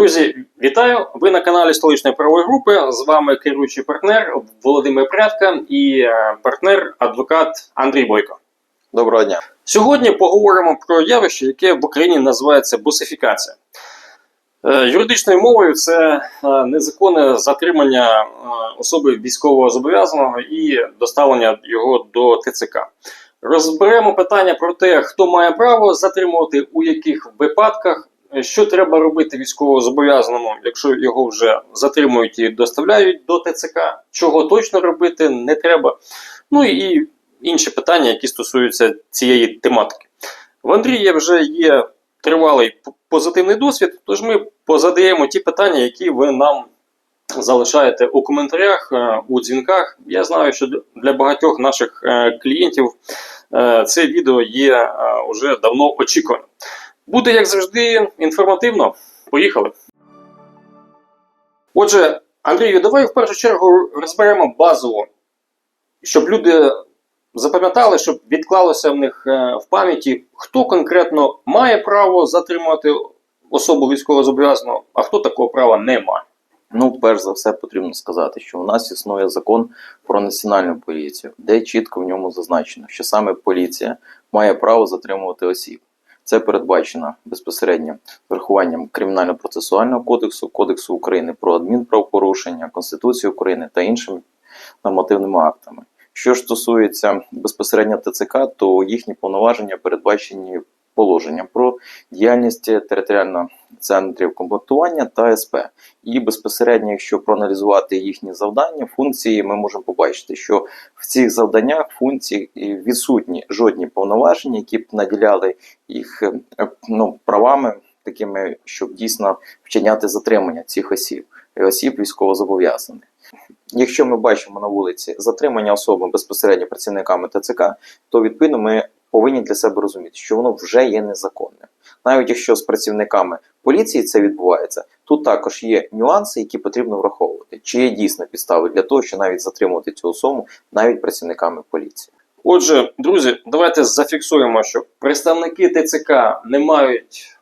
Друзі, вітаю! Ви на каналі столичної правової групи. З вами керуючий партнер Володимир Прядка і е, партнер адвокат Андрій Бойко. Доброго дня. Сьогодні поговоримо про явище, яке в Україні називається бусифікація. Е, Юридичною мовою це е, незаконне затримання особи військового зобов'язаного і доставлення його до ТЦК. Розберемо питання про те, хто має право затримувати, у яких випадках, що треба робити військовозобов'язаному, якщо його вже затримують і доставляють до ТЦК, чого точно робити не треба. Ну і інші питання, які стосуються цієї тематики. В Андрія вже є тривалий позитивний досвід, тож ми позадаємо ті питання, які ви нам залишаєте у коментарях, е, у дзвінках. Я знаю, що для багатьох наших е, клієнтів е, це відео є е, уже давно очікуваним. Буде, як завжди, інформативно. Поїхали. Отже, Андрію, давай в першу чергу розберемо базово, щоб люди запам'ятали, щоб відклалося в них е, в пам'яті, хто конкретно має право затримати особу військовозобов'язаного, а хто такого права не має. Ну, перш за все, потрібно сказати, що у нас існує закон про національну поліцію, де чітко в ньому зазначено, що саме поліція має право затримувати осіб. Це передбачено безпосередньо врахуванням Кримінально-процесуального кодексу, Кодексу України про адмінправопорушення, Конституції України та іншими нормативними актами. Що ж стосується безпосередньо ТЦК, то їхні повноваження передбачені положенням про діяльність територіального центрів комплектування та СП. І безпосередньо, якщо проаналізувати їхні завдання, функції, ми можемо побачити, що в цих завданнях функції відсутні жодні повноваження, які б наділяли їх е, ну, правами, такими, щоб дійсно вчиняти затримання цих осіб, е, осіб військовозобов'язаних. Якщо ми бачимо на вулиці затримання особи безпосередньо працівниками ТЦК, то відповідно ми повинні для себе розуміти, що воно вже є незаконним. Навіть якщо з працівниками поліції це відбувається, тут також є нюанси, які потрібно враховувати. Чи є дійсно підстави для того, що навіть затримувати цю особу навіть працівниками поліції. Отже, друзі, давайте зафіксуємо, що представники ТЦК не мають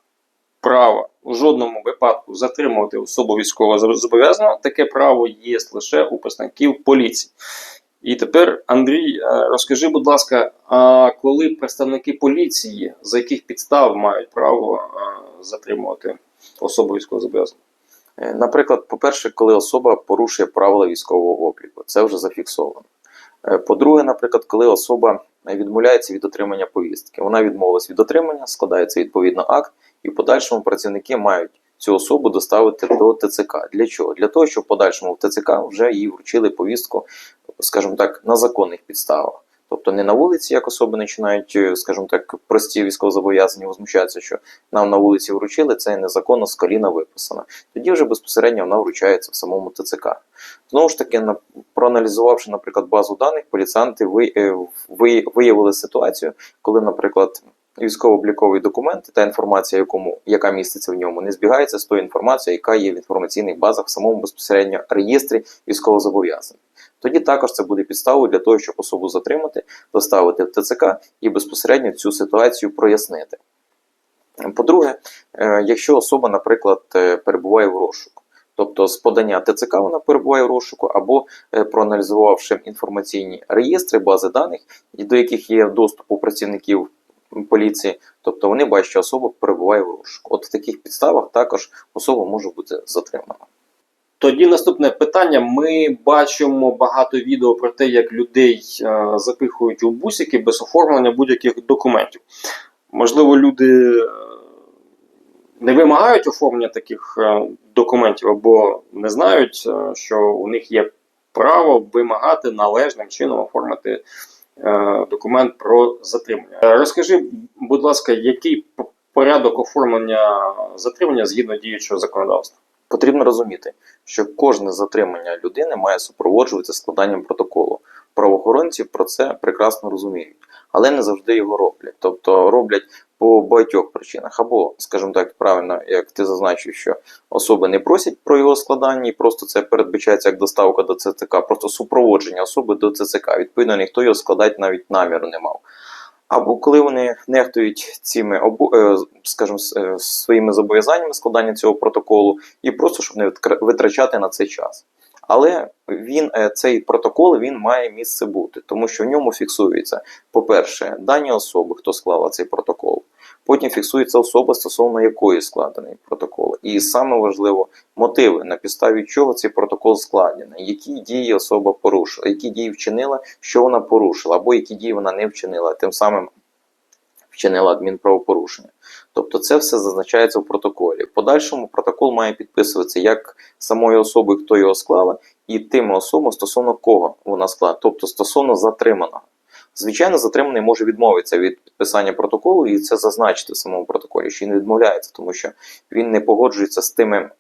права у жодному випадку затримувати особу військового зобов'язаного. Таке право є лише у представників поліції. І тепер, Андрій, е, розкажи, будь ласка, а коли представники поліції за яких підстав мають право е, затримувати особу військовозобов'язаного? Е, Наприклад, по-перше, коли особа порушує правила військового обліку, це вже зафіксовано. По-друге, наприклад, коли особа відмовляється від отримання повістки, вона відмовилась від отримання, складається відповідно акт, і в подальшому працівники мають цю особу доставити до ТЦК. Для чого? Для того, щоб в подальшому в ТЦК вже їй вручили повістку, скажімо так, на законних підставах. Тобто не на вулиці, як особи починають, е, скажімо так, прості військовозобов'язані возмущаються, що нам на вулиці вручили, це незаконно з коліна виписано. Тоді вже безпосередньо вона вручається в самому ТЦК. Знову ж таки, на- проаналізувавши, наприклад, базу даних, поліціянти е, ви- виявили ситуацію, коли, наприклад, військово-обліковий документ та інформація, якому, яка міститься в ньому, не збігається з тою інформацією, яка є в інформаційних базах в самому безпосередньо реєстрі військовозобов'язаних. Тоді також це буде підставою для того, щоб особу затримати, доставити в ТЦК і безпосередньо цю ситуацію прояснити. По-друге, е, якщо особа, наприклад, е, перебуває в розшуку, тобто з подання ТЦК вона перебуває в розшуку, або е, проаналізувавши інформаційні реєстри, бази даних, до яких є доступ у працівників поліції, тобто вони бачать, що особа перебуває в розшуку. От в таких підставах також особа може бути затримана. Тоді наступне питання. Ми бачимо багато відео про те, як людей е, запихують у бусики без оформлення будь-яких документів. Можливо, люди е, не вимагають оформлення таких е, документів або не знають, що у них є право вимагати належним чином оформити документ про затримання. Е, Розкажи, будь ласка, який порядок оформлення затримання згідно діючого законодавства? Потрібно розуміти, що кожне затримання людини має супроводжуватися складанням протоколу. Правоохоронці про це прекрасно розуміють, але не завжди його роблять. Тобто роблять по багатьох причинах. Або, скажімо так, правильно, як ти зазначив, що особи не просять про його складання, і просто це передбачається як доставка до ЦЦК, просто супроводження особи до ЦЦК. Відповідно, ніхто його складати навіть наміру не мав. Або коли вони нехтують цими е, скажімо, е, своїми зобов'язаннями складання цього протоколу, і просто щоб не витра- витрачати на це час. Але він, е, цей протокол він має місце бути, тому що в ньому фіксується, по-перше, дані особи, хто склала цей протокол. Потім фіксується особа, стосовно якої складений протокол. І саме важливо, мотиви, на підставі чого цей протокол складений, які дії особа порушила, які дії вчинила, що вона порушила, або які дії вона не вчинила, тим самим вчинила адмінправопорушення. Тобто це все зазначається в протоколі. В подальшому протокол має підписуватися як самою особою, хто його склала, і тими особами, стосовно кого вона склала, тобто стосовно затриманого. Звичайно, затриманий може відмовитися від підписання протоколу і це зазначити в самому протоколі, що він відмовляється, тому що він не погоджується з тими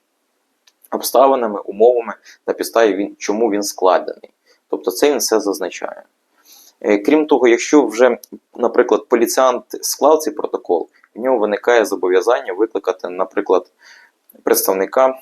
обставинами, умовами, на підставі він, чому він складений. Тобто це він все зазначає. Е, Крім того, якщо вже, наприклад, поліціант склав цей протокол, в нього виникає зобов'язання викликати, наприклад, представника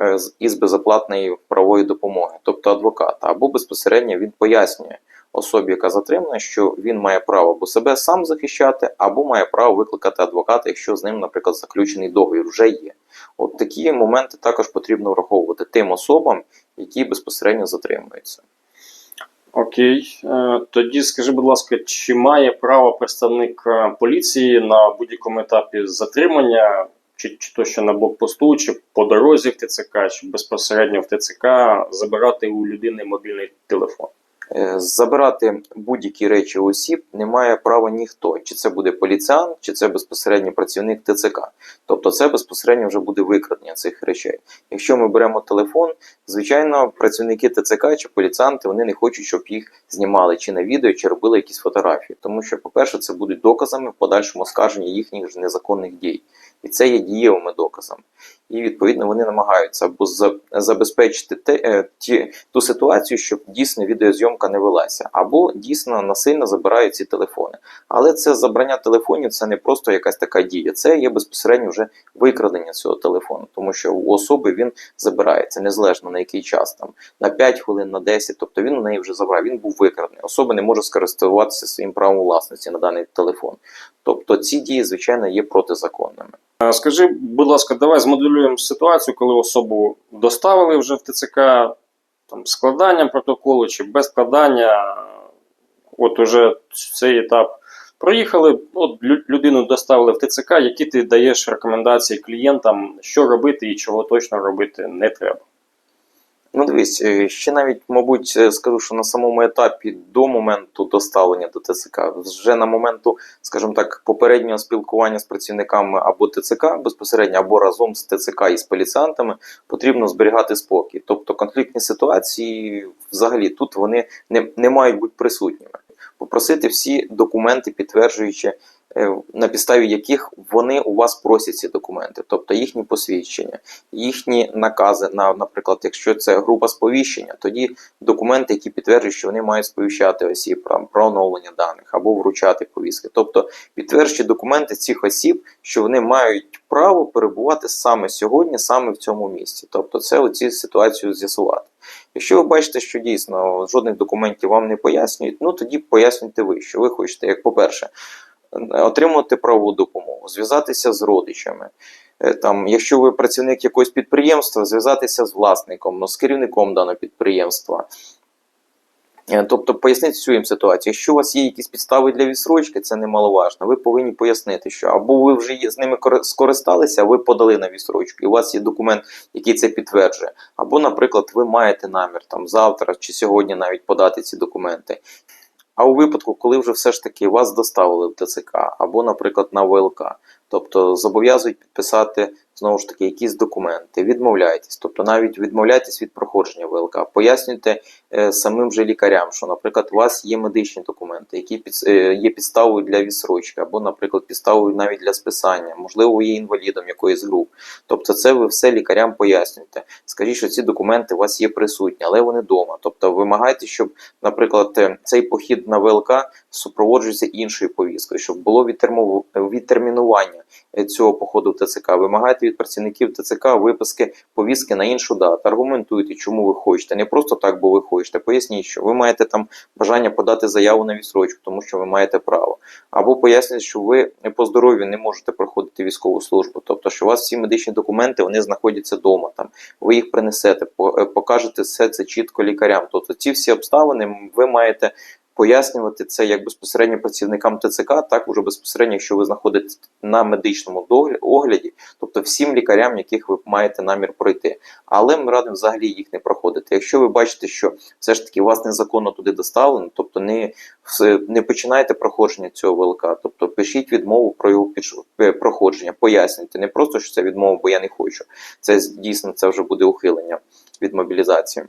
е, із безоплатної правової допомоги, тобто адвоката, або безпосередньо він пояснює особі, яка затримана, що він має право або себе сам захищати, або має право викликати адвоката, якщо з ним, наприклад, заключений договір вже є. От такі моменти також потрібно враховувати тим особам, які безпосередньо затримуються. Окей. Е, Тоді скажи, будь ласка, чи має право представник е, поліції на будь-якому етапі затримання, чи, чи то що на блокпосту, чи по дорозі в ТЦК, чи безпосередньо в ТЦК забирати у людини мобільний телефон? Е, Забирати будь-які речі осіб не має права ніхто, чи це буде поліціан, чи це безпосередньо працівник ТЦК. Тобто це безпосередньо вже буде викрадення цих речей. Якщо ми беремо телефон, звичайно, працівники ТЦК чи поліціанти вони не хочуть, щоб їх знімали чи на відео, чи робили якісь фотографії. Тому що, по-перше, це будуть доказами в подальшому оскарження їхніх незаконних дій. І це є дієвими доказами. І відповідно вони намагаються або забезпечити те, е, ті, ту ситуацію, щоб дійсно відеозйомка не велася, або дійсно насильно забирають ці телефони. Але це забрання телефонів це не просто якась така дія, це є безпосередньо вже викрадення цього телефону, тому що у особи він забирається незалежно на який час, там на 5 хвилин, на 10, тобто він у неї вже забрав, він був викрадений. Особа не може скористуватися своїм правом власності на даний телефон. Тобто ці дії, звичайно, є протизаконними. Скажи, будь ласка, давай змоделюємо ситуацію, коли особу доставили вже в ТЦК там, складанням протоколу чи без складання. От уже цей етап проїхали, от людину доставили в ТЦК, які ти даєш рекомендації клієнтам, що робити і чого точно робити не треба. Ну, дивись, е, ще навіть, мабуть, е, скажу, що на самому етапі до моменту доставлення до ТЦК, вже на моменту, скажімо так, попереднього спілкування з працівниками або ТЦК безпосередньо, або разом з ТЦК і з поліціантами, потрібно зберігати спокій. Тобто конфліктні ситуації взагалі тут вони не, не мають бути присутніми. Попросити всі документи, підтверджуючи, на підставі яких вони у вас просять ці документи, тобто їхні посвідчення, їхні накази, на, наприклад, якщо це група сповіщення, тоді документи, які підтверджують, що вони мають сповіщати осіб про, про оновлення даних або вручати повістки. Тобто підтверджуючи документи цих осіб, що вони мають право перебувати саме сьогодні, саме в цьому місці. Тобто, це оці ситуацію з'ясувати. Якщо ви бачите, що дійсно жодних документів вам не пояснюють, ну тоді пояснюйте ви, що ви хочете, як по-перше, отримати правову допомогу, зв'язатися з родичами. Е, Там, якщо ви працівник якогось підприємства, зв'язатися з власником, ну, з керівником даного підприємства. Е, Тобто пояснити цю їм ситуацію. Якщо у вас є якісь підстави для відсрочки, це немаловажно. Ви повинні пояснити, що або ви вже з ними скористалися, ви подали на відсрочку, і у вас є документ, який це підтверджує. Або, наприклад, ви маєте намір там завтра чи сьогодні навіть подати ці документи. А у випадку, коли вже все ж таки вас доставили в ТЦК або, наприклад, на ВЛК, тобто зобов'язують підписати знову ж таки якісь документи, відмовляйтесь, тобто навіть відмовляйтесь від проходження ВЛК, пояснюйте е, самим же лікарям, що, наприклад, у вас є медичні документи, які під, е, є підставою для відсрочки, або, наприклад, підставою навіть для списання, можливо, ви є інвалідом якоїсь груп. Тобто, це ви все лікарям пояснюєте. Скажіть, що ці документи у вас є присутні, але вони вдома. Тобто, вимагайте, щоб, наприклад, е, цей похід на ВЛК супроводжується іншою повісткою, щоб було відтермінування е, цього походу в ТЦК. Вимагайте, від працівників ТЦК виписки повістки на іншу дату. Аргументуйте, чому ви хочете. Не просто так, бо ви хочете. Поясніть, що ви маєте там бажання подати заяву на відсрочку, тому що ви маєте право. Або поясніть, що ви по здоров'ю не можете проходити військову службу. Тобто, що у вас всі медичні документи вони знаходяться вдома. Там ви їх принесете, е, покажете все це чітко лікарям. Тобто, ці всі обставини ви маєте пояснювати це як безпосередньо працівникам ТЦК, так уже безпосередньо, якщо ви знаходитесь на медичному огляді, тобто всім лікарям, яких ви маєте намір пройти. Але ми радимо взагалі їх не проходити. Якщо ви бачите, що все ж таки вас незаконно туди доставлено, тобто не, не починайте проходження цього ВЛК, тобто пишіть відмову про його е, проходження, пояснюйте. Не просто що це відмова, бо я не хочу. Це дійсно це вже буде ухилення від мобілізації.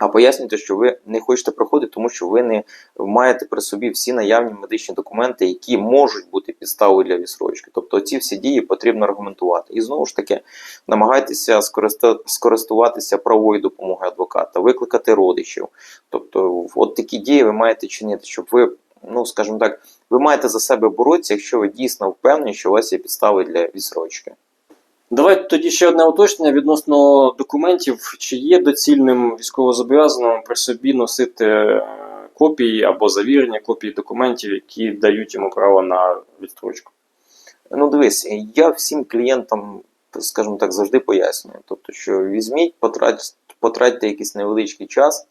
А пояснюйте, що ви не хочете проходити, тому що ви не маєте при собі всі наявні медичні документи, які можуть бути підставою для відсрочки. Тобто ці всі дії потрібно аргументувати. І знову ж таки, намагайтеся скористуватися правовою допомогою адвоката, викликати родичів. Тобто, от такі дії ви маєте чинити, щоб ви, ну скажімо так, ви маєте за себе боротися, якщо ви дійсно впевнені, що у вас є підстави для відсрочки. Давайте тоді ще одне уточнення відносно документів. Чи є доцільним військовозобов'язаним при собі носити е, копії або завірені копії документів, які дають йому право на відстрочку? Ну, дивись, я всім клієнтам, скажімо так, завжди пояснюю. Тобто, що візьміть, потратьте, потратьте якийсь невеличкий час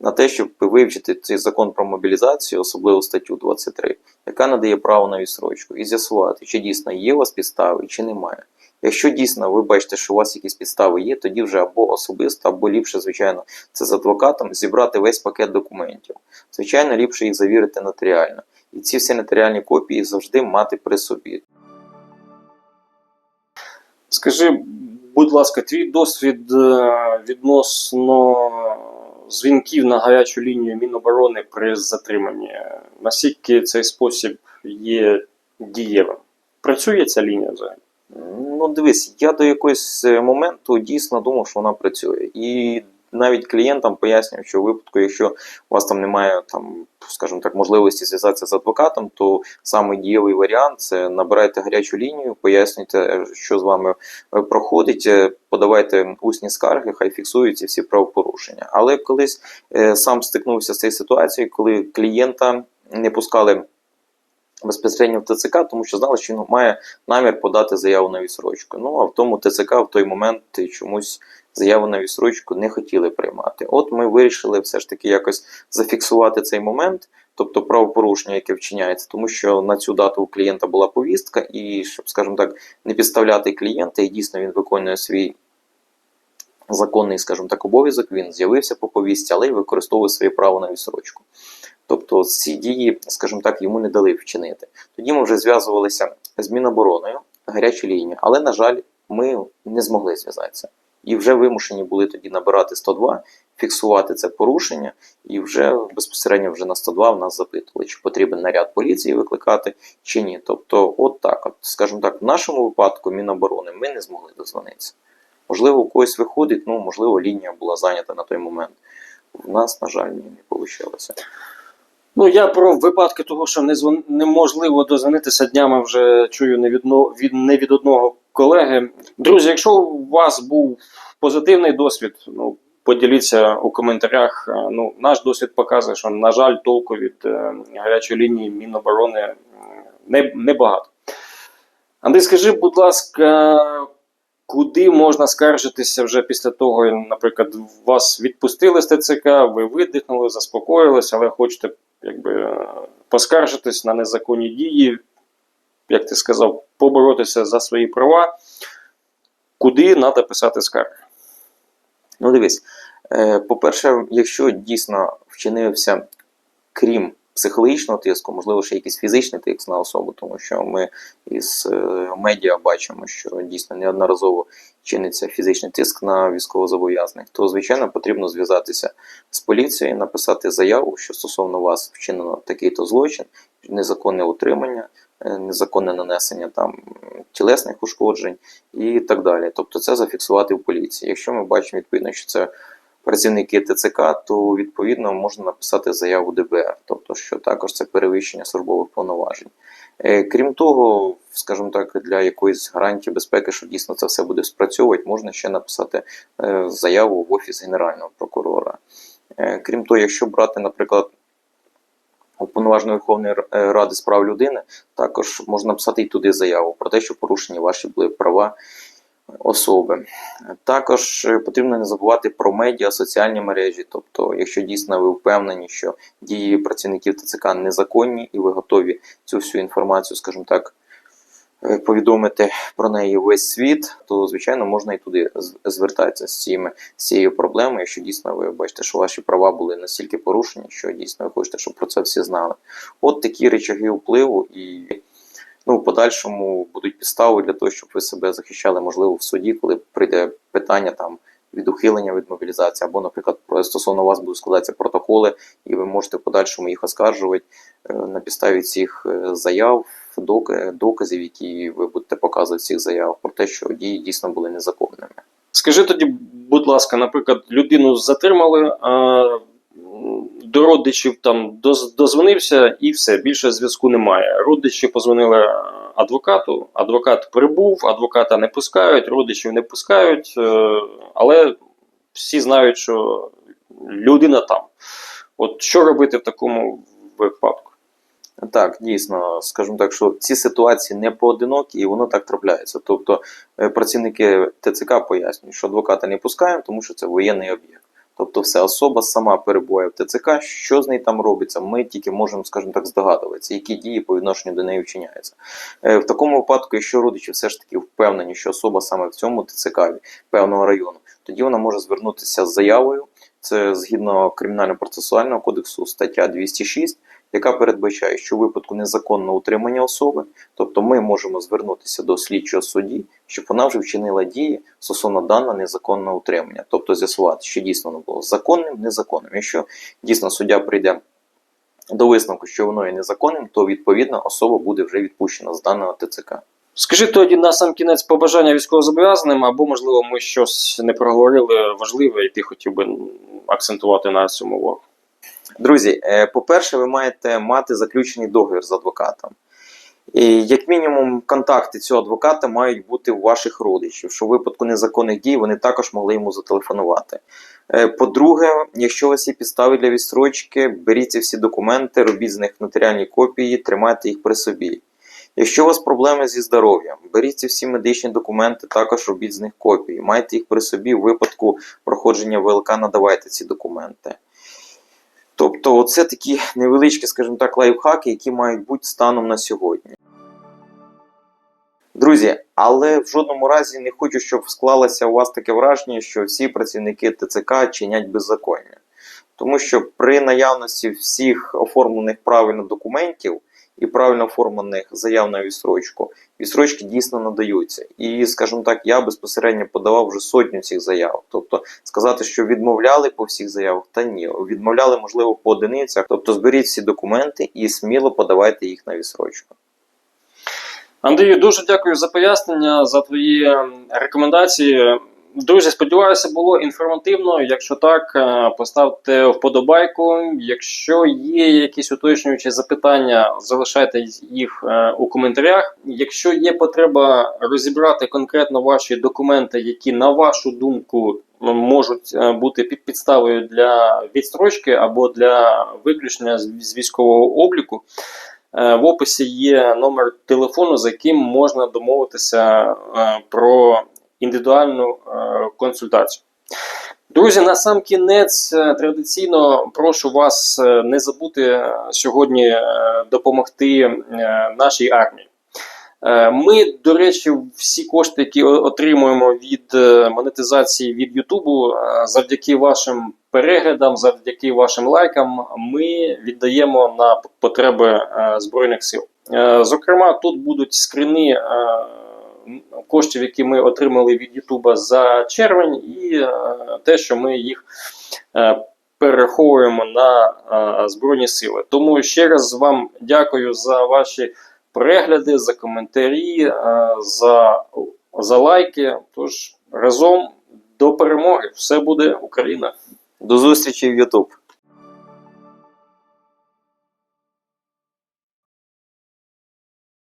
на те, щоб вивчити цей закон про мобілізацію, особливо статтю 23, яка надає право на відсрочку, і з'ясувати, чи дійсно є у вас підстави, чи немає. Якщо дійсно ви бачите, що у вас якісь підстави є, тоді вже або особисто, або ліпше, звичайно, це з адвокатом зібрати весь пакет документів. Звичайно, ліпше їх завірити нотаріально. І ці всі нотаріальні копії завжди мати при собі. Скажи, будь ласка, твій досвід е, відносно дзвінків на гарячу лінію Міноборони при затриманні. Наскільки цей спосіб є дієвим? Працює ця лінія взагалі? Ну, дивись, я до якогось е, моменту дійсно думав, що вона працює. І навіть клієнтам пояснював, що у випадку, якщо у вас там немає там, скажімо так, можливості зв'язатися з адвокатом, то самий дієвий варіант це набирайте гарячу лінію, пояснюйте, е, що з вами е, проходить, подавайте усні скарги, хай фіксуються всі правопорушення. Але колись сам стикнувся з цією ситуацією, коли клієнта не пускали безпосередньо в ТЦК, тому що знали, що він має намір подати заяву на відсрочку. Ну а в тому ТЦК в той момент чомусь заяву на відсрочку не хотіли приймати. От ми вирішили все ж таки якось зафіксувати цей момент, тобто правопорушення, яке вчиняється, тому що на цю дату у клієнта була повістка, і щоб, скажімо так, не підставляти клієнта, і дійсно він виконує свій. Законний, скажімо так, обов'язок, він з'явився по повістці, але й використовує своє право на відсрочку. Тобто ці дії, скажімо так, йому не дали вчинити. Тоді ми вже зв'язувалися з Мінобороною, гарячу лінію, але, на жаль, ми не змогли зв'язатися. І вже вимушені були тоді набирати 102, фіксувати це порушення, і вже безпосередньо вже на 102 в нас запитували, чи потрібен наряд поліції викликати, чи ні. Тобто, от так, от, скажімо так, в нашому випадку Міноборони ми не змогли дозвонитися. Можливо, у когось виходить, ну можливо, лінія була зайнята на той момент. В нас, на жаль, не вийшло. Ну, я про випадки того, що не звон... неможливо дозвонитися днями вже чую не від, від, не від одного колеги. Друзі, якщо у вас був позитивний досвід, ну, поділіться у коментарях. Е, Ну, наш досвід показує, що, на жаль, толку від е, гарячої лінії Міноборони не, небагато. Андрій, скажи, будь ласка, куди можна скаржитися вже після того, наприклад, вас відпустили з ТЦК, ви видихнули, заспокоїлися, але хочете якби, е, поскаржитись на незаконні дії, як ти сказав, поборотися за свої права, куди треба писати скарги? Ну, дивись, е, по-перше, якщо дійсно вчинився, крім психологічного тиску, можливо, ще якийсь фізичний тиск на особу, тому що ми із е, медіа бачимо, що дійсно неодноразово чиниться фізичний тиск на військовозобов'язаних, то звичайно потрібно зв'язатися з поліцією, написати заяву, що стосовно вас вчинено такий-то злочин, незаконне утримання, е, незаконне нанесення там тілесних ушкоджень і так далі. Тобто це зафіксувати в поліції. Якщо ми бачимо відповідно, що це працівники ТЦК, то відповідно можна написати заяву ДБР, тобто що також це перевищення службових повноважень. Е, Крім того, скажімо так, для якоїсь гарантії безпеки, що дійсно це все буде спрацьовувати, можна ще написати е, заяву в офіс генерального прокурора. Е, Крім того, якщо брати, наприклад, уповноваженої Верховної Ради з прав людини, також можна написати і туди заяву про те, що порушені ваші були права особи. Також е, потрібно не забувати про медіа, соціальні мережі. Тобто, якщо дійсно ви впевнені, що дії працівників ТЦК незаконні і ви готові цю всю інформацію, скажімо так, е, повідомити про неї весь світ, то звичайно можна і туди звертатися з цією, з цією проблемою, якщо дійсно ви бачите, що ваші права були настільки порушені, що дійсно ви хочете, щоб про це всі знали. От такі речаги впливу і. Ну, в подальшому будуть підстави для того, щоб ви себе захищали, можливо, в суді, коли прийде питання там від ухилення від мобілізації, або, наприклад, стосовно вас будуть складатися протоколи, і ви можете в подальшому їх оскаржувати е, на підставі цих е, заяв, док- доказів, які ви будете показувати цих заявах, про те, що дії дійсно були незаконними. Скажи тоді, будь ласка, наприклад, людину затримали, а до родичів там дозвонився і все, більше зв'язку немає. Родичі позвонили адвокату, адвокат прибув, адвоката не пускають, родичів не пускають, е, але всі знають, що людина там. От що робити в такому випадку? Так, дійсно, скажімо так, що ці ситуації не поодинокі, і воно так трапляється. Тобто е, працівники ТЦК пояснюють, що адвоката не пускаємо, тому що це воєнний об'єкт. Тобто, все особа сама перебуває в ТЦК, що з нею там робиться, ми тільки можемо, скажімо так, здогадуватися, які дії по відношенню до неї вчиняються. Е, В такому випадку, якщо родичі все ж таки впевнені, що особа саме в цьому ТЦК певного району, тоді вона може звернутися з заявою. Це згідно кримінально-процесуального кодексу стаття 206, яка передбачає, що у випадку незаконного утримання особи, тобто ми можемо звернутися до слідчого судді, щоб вона вже вчинила дії стосовно даного незаконного утримання, тобто з'ясувати, що дійсно воно було законним, незаконним. Якщо дійсно суддя прийде до висновку, що воно є незаконним, то відповідно особа буде вже відпущена з даного ТЦК. Скажи тоді на сам кінець побажання військовозобов'язаним, або, можливо, ми щось не проговорили важливе, і ти хотів би акцентувати на цьому увагу. Друзі, е, по-перше, ви маєте мати заключений договір з адвокатом. І як мінімум, контакти цього адвоката мають бути у ваших родичів, що в випадку незаконних дій вони також могли йому зателефонувати. Е, По-друге, якщо у вас є підстави для відстрочки, беріть всі документи, робіть з них нотаріальні копії, тримайте їх при собі. Якщо у вас проблеми зі здоров'ям, беріть ці всі медичні документи, також робіть з них копії. Майте їх при собі в випадку проходження ВЛК, надавайте ці документи. Тобто, це такі невеличкі, скажімо так, лайфхаки, які мають бути станом на сьогодні. Друзі, але в жодному разі не хочу, щоб склалося у вас таке враження, що всі працівники ТЦК чинять беззаконня. Тому що при наявності всіх оформлених правильно документів і правильно оформлених заяв на відстрочку, відстрочки дійсно надаються. І, скажімо так, я безпосередньо подавав вже сотню цих заяв. Тобто сказати, що відмовляли по всіх заявах, та ні, відмовляли, можливо, по одиницях. Тобто зберіть всі документи і сміло подавайте їх на відстрочку. Андрію, дуже дякую за пояснення, за твої ем, рекомендації. Друзі, сподіваюся, було інформативно. Якщо так, е, поставте вподобайку. Якщо є якісь уточнюючі запитання, залишайте їх е, у коментарях. Якщо є потреба розібрати конкретно ваші документи, які на вашу думку можуть е, бути під підставою для відстрочки або для виключення з військового обліку. В описі є номер телефону, за яким можна домовитися про індивідуальну е, консультацію. Друзі, на сам кінець е, традиційно прошу вас е, не забути сьогодні допомогти нашій армії. Ми, до речі, всі кошти, які отримуємо від монетизації від Ютубу, завдяки вашим переглядам, завдяки вашим лайкам, ми віддаємо на потреби Збройних сил. Зокрема, тут будуть скрини коштів, які ми отримали від Ютуба за червень, і е, те, що ми їх е, перераховуємо на е, Збройні сили. Тому ще раз вам дякую за ваші перегляди, за коментарі, за, за лайки. Тож разом до перемоги все буде Україна. До зустрічі в YouTube.